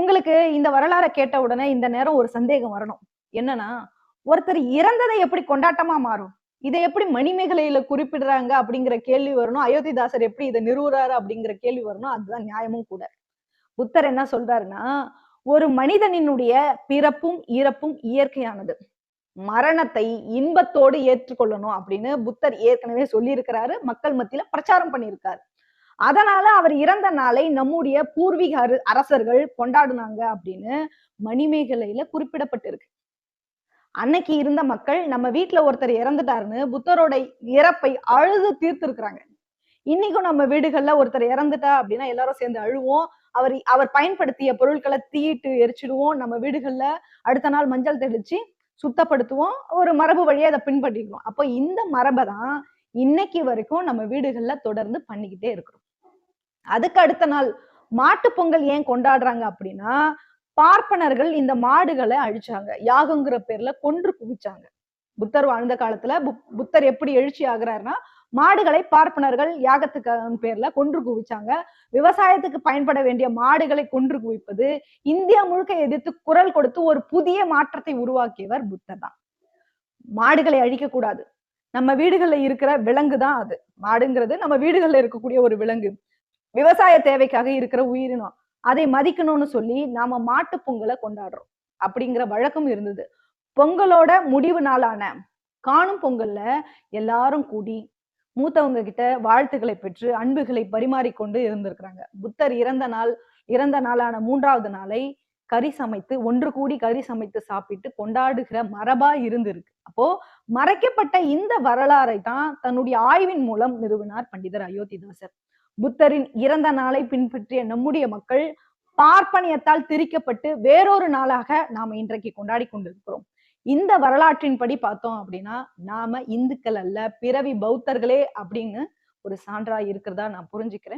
உங்களுக்கு இந்த வரலாறை கேட்ட உடனே இந்த நேரம் ஒரு சந்தேகம் வரணும். என்னன்னா ஒருத்தர் இறந்ததை எப்படி கொண்டாட்டமா மாறும்? இதை எப்படி மணிமேகலையில குறிப்பிடுறாங்க அப்படிங்கிற கேள்வி வரணும். அயோத்திதாசர் எப்படி இதை நிறுவுறாரு அப்படிங்கிற கேள்வி வரணும். அதுதான் நியாயமும் கூட. புத்தர் என்ன சொல்றாருன்னா ஒரு மனிதனினுடைய பிறப்பும் இறப்பும் இயற்கையானது. மரணத்தை இன்பத்தோடு ஏற்றுக்கொள்ளணும் அப்படின்னு புத்தர் ஏற்கனவே சொல்லியிருக்கிறாரு. மக்கள் மத்தியில பிரச்சாரம் பண்ணியிருக்காரு. அதனால அவர் இறந்த நாளை நம்முடைய பூர்வீக அரு- அரசர்கள் கொண்டாடுனாங்க அப்படின்னு மணிமேகலையில குறிப்பிடப்பட்டிருக்கு. அன்னைக்கு இருந்த மக்கள் நம்ம வீட்டுல ஒருத்தர் இறந்துட்டாருன்னு புத்தரோட இறப்பை அழுது தீர்த்திருக்கிறாங்க. இன்னைக்கும் நம்ம வீடுகள்ல ஒருத்தர் இறந்துட்டா அப்படின்னா எல்லாரும் சேர்ந்து அழுவோம். அவர் அவர் பயன்படுத்திய பொருட்களை தீயிட்டு எரிச்சிடுவோம். நம்ம வீடுகள்ல அடுத்த நாள் மஞ்சள் தெளிச்சு சுத்தப்படுத்துவோம். ஒரு மரபு வழியா அதை பின்பற்றிக்கிறோம் அப்போ இந்த மரபை தான் இன்னைக்கு வரைக்கும் நம்ம வீடுகள்ல தொடர்ந்து பண்ணிக்கிட்டே இருக்கிறோம். அதுக்கு அடுத்த நாள் மாட்டுப் பொங்கல் ஏன் கொண்டாடுறாங்க அப்படின்னா பார்ப்பனர்கள் இந்த மாடுகளை அழிச்சாங்க. யாகங்கிற பேர்ல கொன்று குவிச்சாங்க. புத்தர் வாழ்ந்த காலத்துல புத்- புத்தர் எப்படி எழுச்சி ஆகுறாருன்னா மாடுகளை பார்ப்பனர்கள் யாகத்துக்கு பேர்ல கொன்று குவிச்சாங்க. விவசாயத்துக்கு பயன்பட வேண்டிய மாடுகளை கொன்று குவிப்பது இந்தியா முழுக்க எதிர்த்து குரல் கொடுத்து ஒரு புதிய மாற்றத்தை உருவாக்கியவர் புத்தர் தான். மாடுகளை அழிக்க கூடாது நம்ம வீடுகள்ல இருக்கிற விலங்கு தான் அது. மாடுங்கிறது நம்ம வீடுகள்ல இருக்கக்கூடிய ஒரு விலங்கு. விவசாய தேவைக்காக இருக்கிற உயிரினம். அதை மதிக்கணும்னு சொல்லி நாம மாட்டு பொங்கலை கொண்டாடுறோம். அப்படிங்கிற வழக்கம் இருந்தது. பொங்கலோட முடிவு நாளான காணும் பொங்கல்ல எல்லாரும் கூடி மூத்தவங்க கிட்ட வாழ்த்துக்களை பெற்று அன்புகளை பரிமாறிக்கொண்டு இருந்திருக்கிறாங்க. புத்தர் இறந்த நாள் இறந்த நாளான மூன்றாவது நாளை கறி சமைத்து ஒன்று கூடி கறி சமைத்து சாப்பிட்டு கொண்டாடுகிற மரபா இருந்திருக்கு. அப்போ மறைக்கப்பட்ட இந்த வரலாறை தான் தன்னுடைய ஆய்வின் மூலம் நிறுவினார் பண்டிதர் அயோத்திதாசர். புத்தரின் இறந்த நாளை பின்பற்றிய நம்முடைய மக்கள் பார்ப்பனியத்தால் திரிக்கப்பட்டு வேறொரு நாளாக நாம இன்றைக்கு கொண்டாடி கொண்டிருக்கிறோம். இந்த வரலாற்றின்படி பார்த்தோம் அப்படின்னா நாம இந்துக்கள் அல்ல பிறவி பௌத்தர்களே அப்படின்னு ஒரு சான்றா இருக்கிறதா நான் புரிஞ்சுக்கிறேன்.